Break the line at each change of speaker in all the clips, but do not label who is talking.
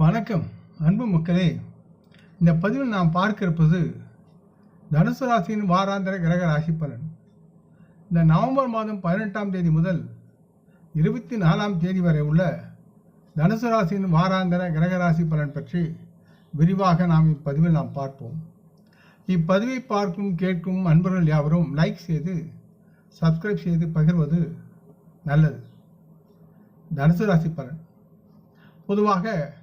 வணக்கம் அன்பு மக்களே. இந்த பதிவில் நாம் பார்க்க இருப்பது தனுசு ராசியின் வாராந்திர கிரக ராசி பலன். இந்த நவம்பர் மாதம் பதினெட்டாம் தேதி முதல் இருபத்தி நாலாம் தேதி வரை உள்ள தனுசு ராசியின் வாராந்திர கிரக ராசி பலன் பற்றி விரிவாக நாம் இப்பதிவில் நாம் பார்ப்போம். இப்பதிவை பார்க்கும் கேட்கும் அன்பர்கள் யாவரும் லைக் செய்து சப்ஸ்கிரைப் செய்து பகிர்வது நல்லது. தனுசு ராசி பலன். பொதுவாக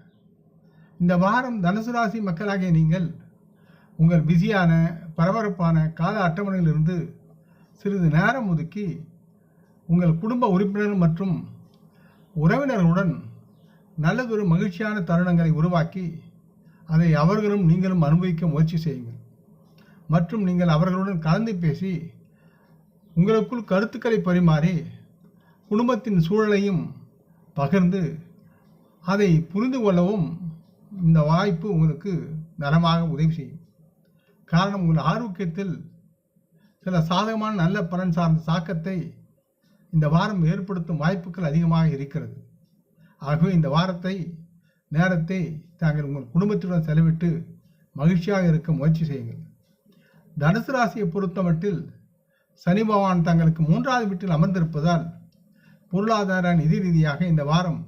இந்த வாரம் தனுசு ராசி மக்களாகிய நீங்கள் உங்கள் பிஸியான பரபரப்பான கால அட்டவணையிலிருந்து சிறிது நேரம் ஒதுக்கி உங்கள் குடும்ப உறுப்பினர்கள் மற்றும் உறவினர்களுடன் நல்லதொரு மகிழ்ச்சியான தருணங்களை உருவாக்கி அதை அவர்களும் நீங்களும் அனுபவிக்க முயற்சி செய்யுங்கள். மற்றும் நீங்கள் அவர்களுடன் கலந்து பேசி உங்களுக்குள் கருத்துக்களை பரிமாறி குடும்பத்தின் சூழலையும் பகிர்ந்து அதை புரிந்து கொள்ளவும் இந்த வாய்ப்பு உங்களுக்கு நலமாக உதவி செய்யும். காரணம் உங்கள் ஆரோக்கியத்தில் சில சாதகமான நல்ல பலன் சார்ந்த தாக்கத்தை இந்த வாரம் ஏற்படுத்தும் வாய்ப்புகள் அதிகமாக இருக்கிறது. ஆகவே இந்த வாரத்தை நேரத்தை தாங்கள் உங்கள் குடும்பத்துடன் செலவிட்டு மகிழ்ச்சியாக இருக்க முயற்சி செய்யுங்கள். தனுசு ராசியை பொறுத்தமட்டில் சனி பகவான் தங்களுக்கு மூன்றாவது வீட்டில் அமர்ந்திருப்பதால் பொருளாதார நிதி ரீதியாக இந்த வாரம்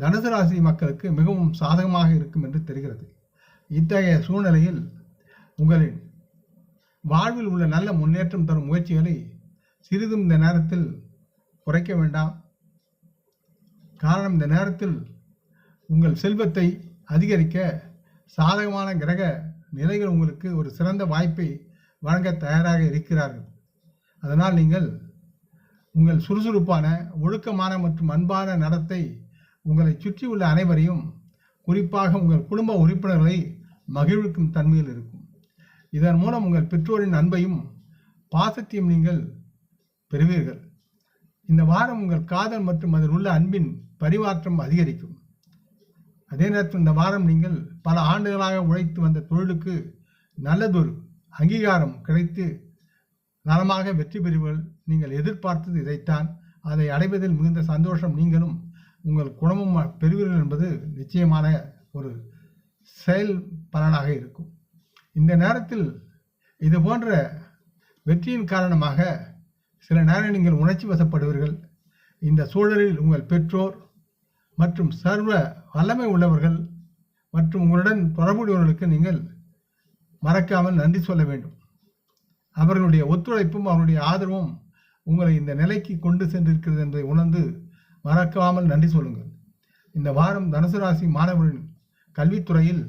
தனுசு ராசி மக்களுக்கு மிகவும் சாதகமாக இருக்கும் என்று தெரிகிறது. இத்தகைய சூழ்நிலையில் உங்களின் வாழ்வில் உள்ள நல்ல முன்னேற்றம் தரும் முயற்சிகளை சிறிதும் இந்த நேரத்தில் குறைக்க வேண்டாம். காரணம் இந்த நேரத்தில் உங்கள் செல்வத்தை அதிகரிக்க சாதகமான கிரக நிலைகள் உங்களுக்கு ஒரு சிறந்த வாய்ப்பை வழங்க தயாராக இருக்கிறார்கள். அதனால் நீங்கள் உங்கள் சுறுசுறுப்பான ஒழுக்கமான மற்றும் அன்பான நடத்தை உங்களை சுற்றியுள்ள அனைவரையும் குறிப்பாக உங்கள் குடும்ப உறுப்பினர்களை மகிழ்விக்கும் தன்மையில் இருக்கும். இதன் மூலம் உங்கள் பெற்றோரின் அன்பையும் பாசத்தையும் நீங்கள் பெறுவீர்கள். இந்த வாரம் உங்கள் காதல் மற்றும் அதில் உள்ள அன்பின் பரிமாற்றம் அதிகரிக்கும். அதே நேரத்தில் இந்த வாரம் நீங்கள் பல ஆண்டுகளாக உழைத்து வந்த தொழிலுக்கு நல்லதொரு அங்கீகாரம் கிடைத்து நலமாக வெற்றி பெறுவீர்கள். நீங்கள் எதிர்பார்த்தது இதைத்தான். அதை அடைவதில் மிகுந்த சந்தோஷம் நீங்களும் உங்கள் குடும்பம் பெறுவீர்கள் என்பது நிச்சயமான ஒரு செயல் பலனாக இருக்கும். இந்த நேரத்தில் இது போன்ற வெற்றியின் காரணமாக சில நேரம் நீங்கள் உணர்ச்சி வசப்படுவீர்கள். இந்த சூழலில் உங்கள் பெற்றோர் மற்றும் சர்வ வல்லமை உள்ளவர்கள் மற்றும் உங்களுடன் தொடர்புடையவர்களுக்கு நீங்கள் மறக்காமல் நன்றி சொல்ல வேண்டும். அவர்களுடைய ஒத்துழைப்பும் அவருடைய ஆதரவும் உங்களை இந்த நிலைக்கு கொண்டு சென்றிருக்கிறது என்பதை உணர்ந்து மறக்காமல் நன்றி சொல்லுங்கள். இந்த வாரம் தனுசு ராசி மாணவர்களின் கல்வித்துறையில்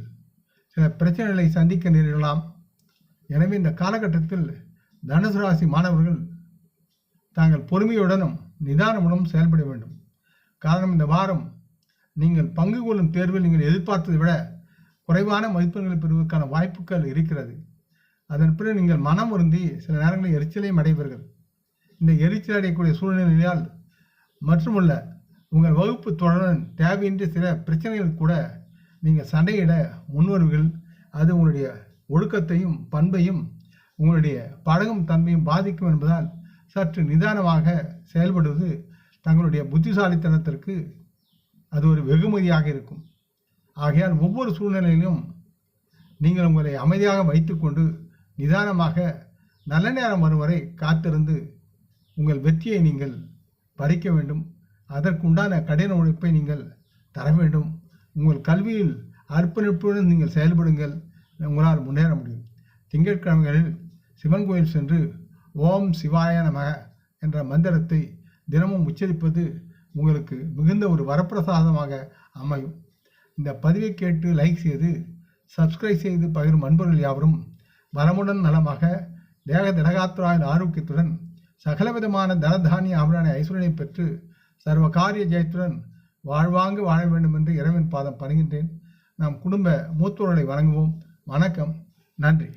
சில பிரச்சனைகளை சந்திக்க நேரிடலாம். எனவே இந்த காலகட்டத்தில் தனுசு ராசி மாணவர்கள் தாங்கள் பொறுமையுடனும் நிதானமுடனும் செயல்பட வேண்டும். காரணம் இந்த வாரம் நீங்கள் பங்கு கொள்ளும் தேர்வில் நீங்கள் எதிர்பார்த்ததை விட குறைவான மதிப்பெண்களை பெறுவதற்கான வாய்ப்புகள் இருக்கிறது. அதன் பிறகு நீங்கள் மனம் வருந்தி சில நேரங்களில் எரிச்சலையும் அடைவீர்கள். இந்த எரிச்சல் அடையக்கூடிய சூழ்நிலையால் மற்றுமுள்ள உங்கள் வகுப்பு தொடருடன் தேவையின்றி சில பிரச்சனைகள் கூட நீங்கள் சண்டையிட முன்வருவீர்கள். அது உங்களுடைய ஒழுக்கத்தையும் பண்பையும் உங்களுடைய பழகும் தன்மையும் பாதிக்கும் என்பதால் சற்று நிதானமாக செயல்படுவது தங்களுடைய புத்திசாலித்தனத்திற்கு அது ஒரு வெகுமதியாக இருக்கும். ஆகையால் ஒவ்வொரு சூழ்நிலையிலும் நீங்கள் உங்களை அமைதியாக வைத்துக்கொண்டு நிதானமாக நல்ல நேரம் வரும் வரை காத்திருந்து உங்கள் வெற்றியை நீங்கள் பறிக்க வேண்டும். அதற்குண்டான கடின உழைப்பை நீங்கள் தர வேண்டும். உங்கள் கல்வியில் அர்ப்பணிப்புடன் நீங்கள் செயல்படுங்கள். உங்களால் முன்னேற முடியும். திங்கட்கிழமைகளில் சிவன் கோயில் சென்று ஓம் சிவாய நமக என்ற மந்திரத்தை தினமும் உச்சரிப்பது உங்களுக்கு மிகுந்த ஒரு வரப்பிரசாதமாக அமையும். இந்த பதிவை கேட்டு லைக் செய்து சப்ஸ்கிரைப் செய்து பகிரும் அன்பர்கள் யாவரும் வளமுடன் நலமாக தேக திடகாத்திராயின் ஆரோக்கியத்துடன் சகலவிதமான தனதானிய ஆபரண ஐஸ்வரனை பெற்று சர்வ காரிய ஜெயத்துடன் வாழ்வாங்கு வாழ வேண்டும் என்று இறைவன் பாதம் பணிகின்றேன். நாம் குடும்ப மூத்தோர்களை வணங்குவோம். வணக்கம். நன்றி.